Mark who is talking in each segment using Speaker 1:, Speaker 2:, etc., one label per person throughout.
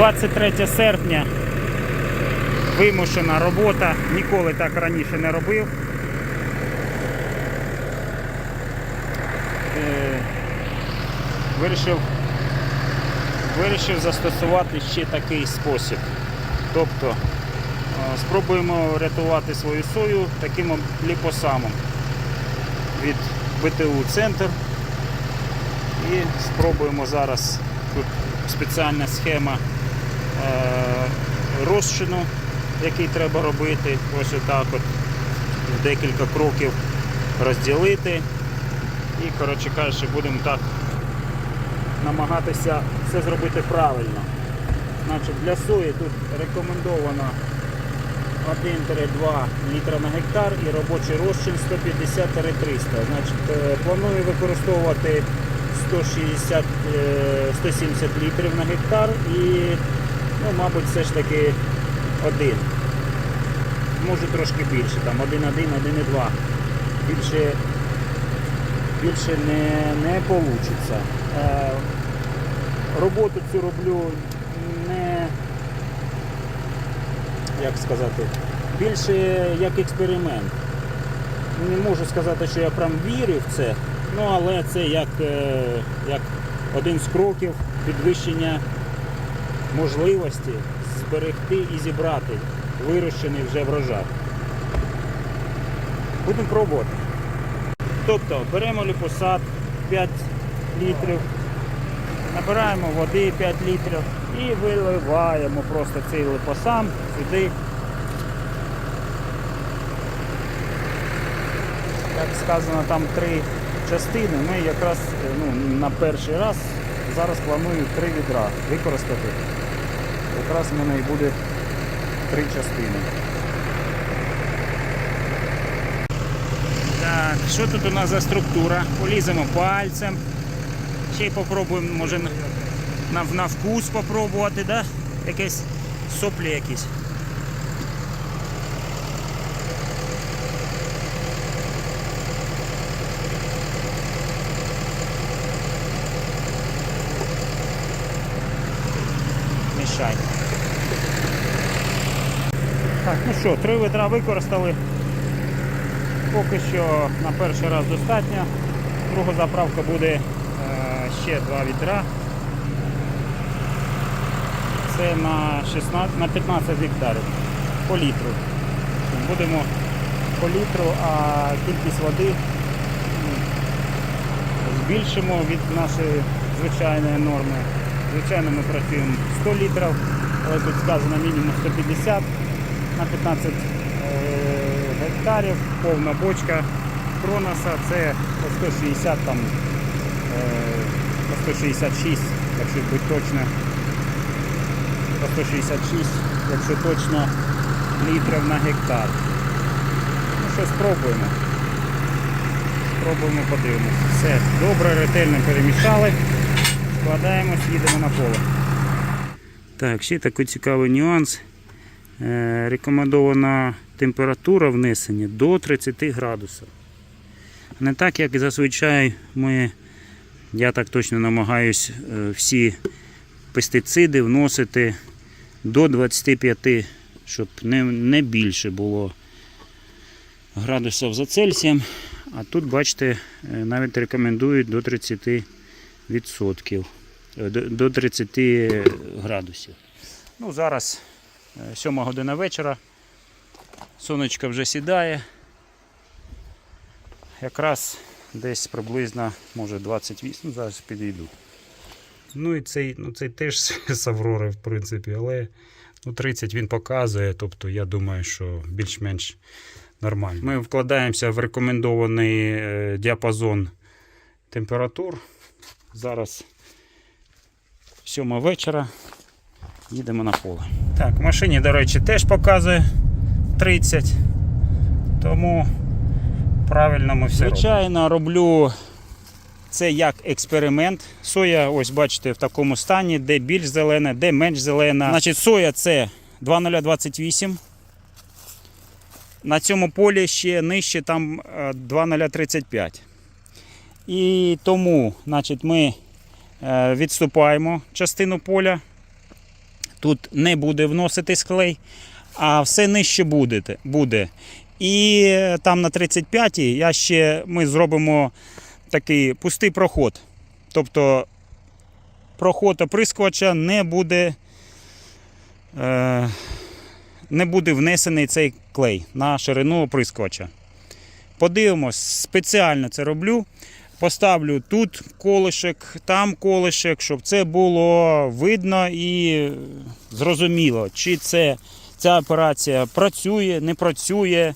Speaker 1: 23 серпня. Вимушена робота. Ніколи так раніше не робив. Е, Вирішив, вирішив застосувати ще такий спосіб. Тобто е, спробуємо рятувати свою сою таким ліпосамом від БТУ Центр. І спробуємо зараз тут спеціальна схема розчину, який треба робити. Ось отак от декілька кроків розділити. І, коротше кажучи, будемо так намагатися все зробити правильно. Значить, для сої тут рекомендовано 1-2 літра на гектар і робочий розчин 150-300. Значить, е, планую використовувати 160, е, 170 літрів на гектар і, ну, мабуть, все ж таки один. Може трошки більше, там 1,1, 1,2. Більше, більше не, не вийде. Е, роботу цю роблю не як сказати, більше як експеримент. Не можу сказати, що я прям вірю в це, ну але це як, е, як один з кроків підвищення можливості зберегти і зібрати вирощений вже врожай. Будемо пробувати. Тобто беремо ліпосад 5 літрів, набираємо води 5 літрів і виливаємо просто цей липосам сюди. Як сказано, там три частини. Ми якраз е, ну, на перший раз зараз планую три відра використати. Якраз в мене і буде три частини. Так, що тут у нас за структура? Поліземо пальцем. Ще й попробуємо, може, на, на, вкус попробувати, да? Якесь соплі якісь. Мішай. Так, ну що, три ведра використали. Поки що на перший раз достатньо. Друга заправка буде е, ще два відра. Це на 16, на 15 гектарів по літру. Будемо по літру, а кількість води збільшимо від нашої звичайної норми. Звичайно, ми працюємо 100 літрів, але тут сказано мінімум 150 на 15 е, гектарів, повна бочка Кроноса, це по 160 там, е, по 166, якщо бути точно, по 166, якщо точно літрів на гектар. Ну що, спробуємо. Спробуємо, подивимось. Все, добре, ретельно перемішали. Складаємось, їдемо на поле. Так, ще такий цікавий нюанс. Е, Рекомендована температура внесення до 30 градусів. Не так, як зазвичай ми, я так точно намагаюсь е, всі пестициди вносити до 25, щоб не, не більше було градусів за Цельсієм. А тут, бачите, е, навіть рекомендують до 30 відсотків, е, до- до 30 градусів. Ну, зараз 7 година вечора. Сонечко вже сідає. Якраз десь приблизно, може 28, ну зараз підійду. Ну і цей, ну цей теж з Аврори, в принципі, але ну, 30 він показує, тобто я думаю, що більш-менш нормально. Ми вкладаємося в рекомендований е, діапазон температур. Зараз 7 вечора. Їдемо на поле. Так, в машині, до речі, теж показує 30. Тому правильно ми все Звичайно, роблю це як експеримент. Соя, ось бачите, в такому стані, де більш зелена, де менш зелена. Значить, соя це 2028. На цьому полі ще нижче там е, 2035. І тому значить, ми е, відступаємо частину поля. Тут не буде вноситись клей, а все нижче буде. буде. І е, там на 35-й я ще ми зробимо такий пустий проход. Тобто проход оприскувача не буде, е, не буде внесений цей клей на ширину оприскувача. Подивимось, спеціально це роблю. Поставлю тут колишек, там колишек, щоб це було видно і зрозуміло, чи це, ця операція працює, не працює,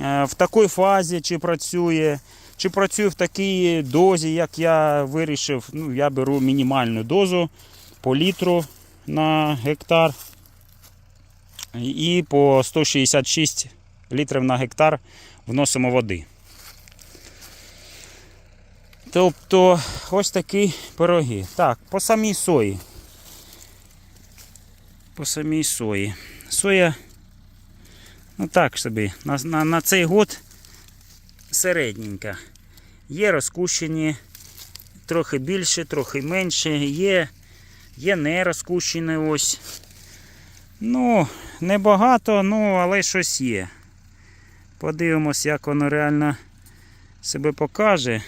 Speaker 1: е, в такій фазі, чи працює, чи працює в такій дозі, як я вирішив. Ну, я беру мінімальну дозу по літру на гектар і по 166 літрів на гектар вносимо води. Тобто ось такі пироги. Так, по самій сої. По самій сої. Соя, ну так собі, на, на, на цей год середненька. Є розкущені трохи більше, трохи менше, є, є не розкущені ось. Ну, небагато, ну, але щось є. Подивимось, як воно реально себе покаже.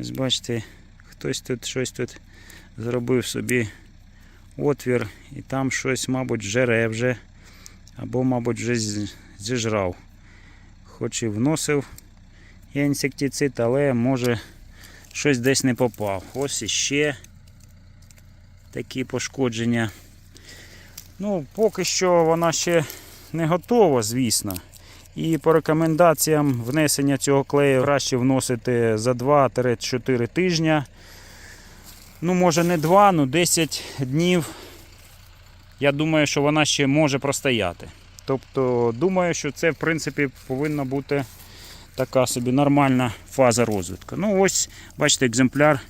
Speaker 1: Ось бачите, хтось тут щось тут зробив собі отвір і там щось, мабуть, жере вже. Або, мабуть, вже зіжрав. Хоч і вносив я інсектицид, але може щось десь не попав. Ось іще такі пошкодження. Ну, поки що вона ще не готова, звісно. І по рекомендаціям внесення цього клею краще вносити за 2-4 тижні. Ну, може не 2, ну 10 днів. Я думаю, що вона ще може простояти. Тобто, думаю, що це в принципі повинна бути така собі нормальна фаза розвитку. Ну, ось, бачите, екземпляр.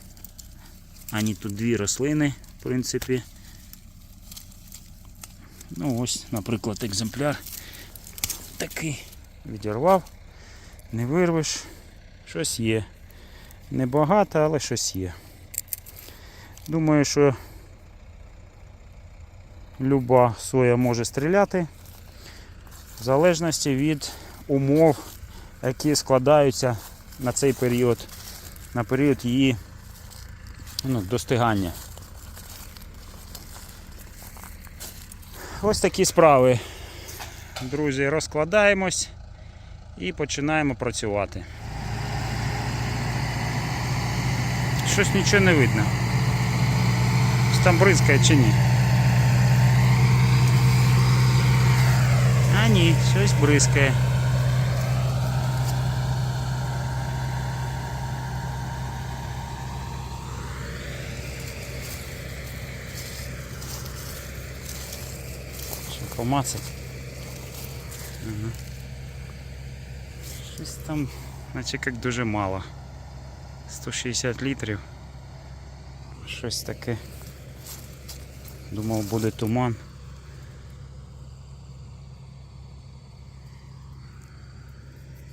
Speaker 1: Ані тут дві рослини, в принципі. Ну, ось, наприклад, екземпляр такий. Відірвав, не вирвеш, щось є. Небагато, але щось є. Думаю, що люба соя може стріляти в залежності від умов, які складаються на цей період, на період її ну, достигання. Ось такі справи. Друзі, розкладаємось і починаємо працювати. Щось нічого не видно. Чи там бризкає чи ні? А ні, щось бризкає. Що помацать? Ага. Щось там, наче як дуже мало. 160 літрів. Щось таке. Думав буде туман.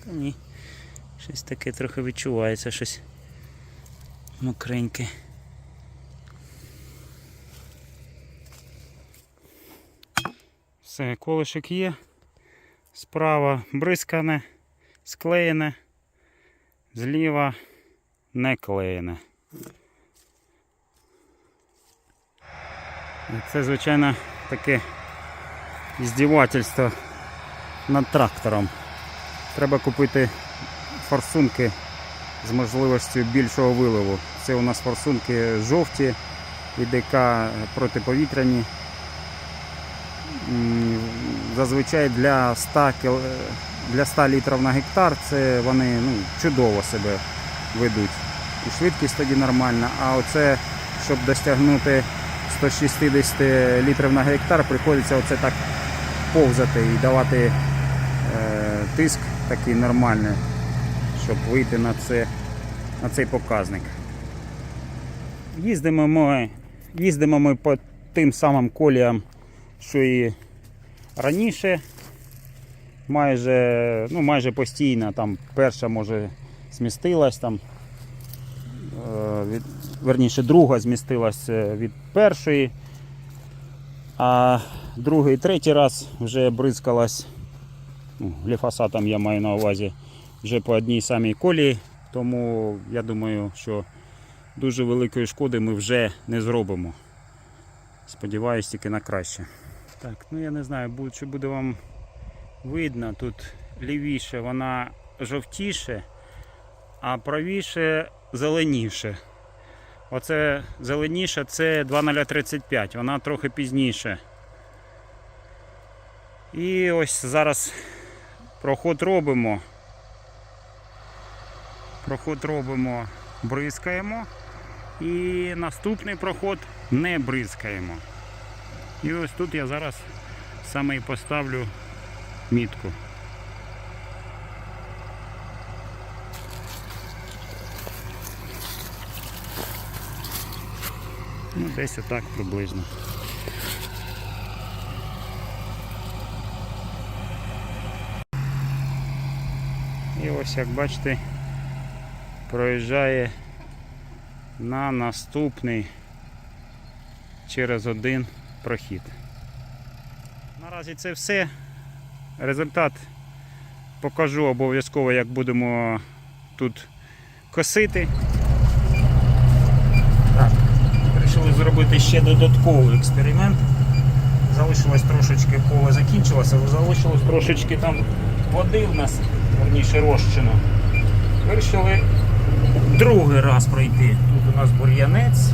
Speaker 1: Та ні. Щось таке трохи відчувається, щось мокреньке. Все, колишок є. Справа бризкане, склеєне, зліва не клеєне. Це, звичайно, таке іздівательство над трактором. Треба купити форсунки з можливістю більшого виливу. Це у нас форсунки жовті, ІДК протиповітряні. Зазвичай для 100, кіл... для 100 літрів на гектар це вони ну, чудово себе ведуть. І швидкість тоді нормальна. А оце, щоб досягнути 160 літрів на гектар, приходиться оце так повзати і давати е, тиск такий нормальний, щоб вийти на, це, на цей показник. Їздимо ми, їздимо ми по тим самим коліям, що і раніше. Майже, ну, майже постійно, там перша може змістилась, там, е, від, верніше друга змістилась е, від першої. А другий, третій раз вже бризкалась ну, гліфосатом я маю на увазі вже по одній самій колії. Тому я думаю, що дуже великої шкоди ми вже не зробимо. Сподіваюсь тільки на краще. Так, ну я не знаю, чи буде вам видно, тут лівіше вона жовтіше, а правіше зеленіше. Оце зеленіше це 2035, вона трохи пізніше. І ось зараз проход робимо. Проход робимо, бризкаємо. І наступний проход не бризкаємо. І ось тут я зараз саме і поставлю мітку. Ну, десь отак приблизно. І ось як бачите, проїжджає на наступний через один прохід. Наразі це все. Результат покажу обов'язково, як будемо тут косити. Так, вирішили зробити ще додатковий експеримент. Залишилось трошечки поле закінчилося, залишилось трошечки там води в нас, верніше розчину. Вирішили другий раз пройти. Тут у нас бур'янець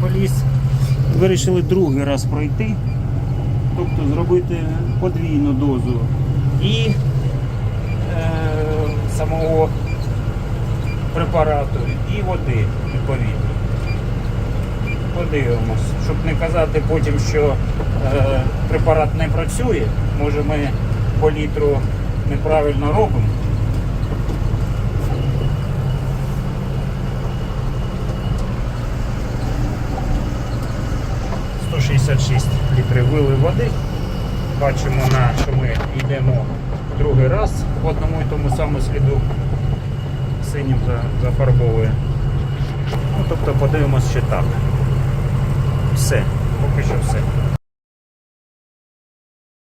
Speaker 1: поліз. Вирішили другий раз пройти, тобто зробити подвійну дозу і е, самого препарату, і води відповідно. Подивимось, щоб не казати потім, що е, препарат не працює, може ми по літру неправильно робимо. – 166 літрів вили води. Бачимо, на, що ми йдемо другий раз в одному і тому самому сліду синім за- зафарбовує. Ну, тобто подивимось ще так. Все, поки що все.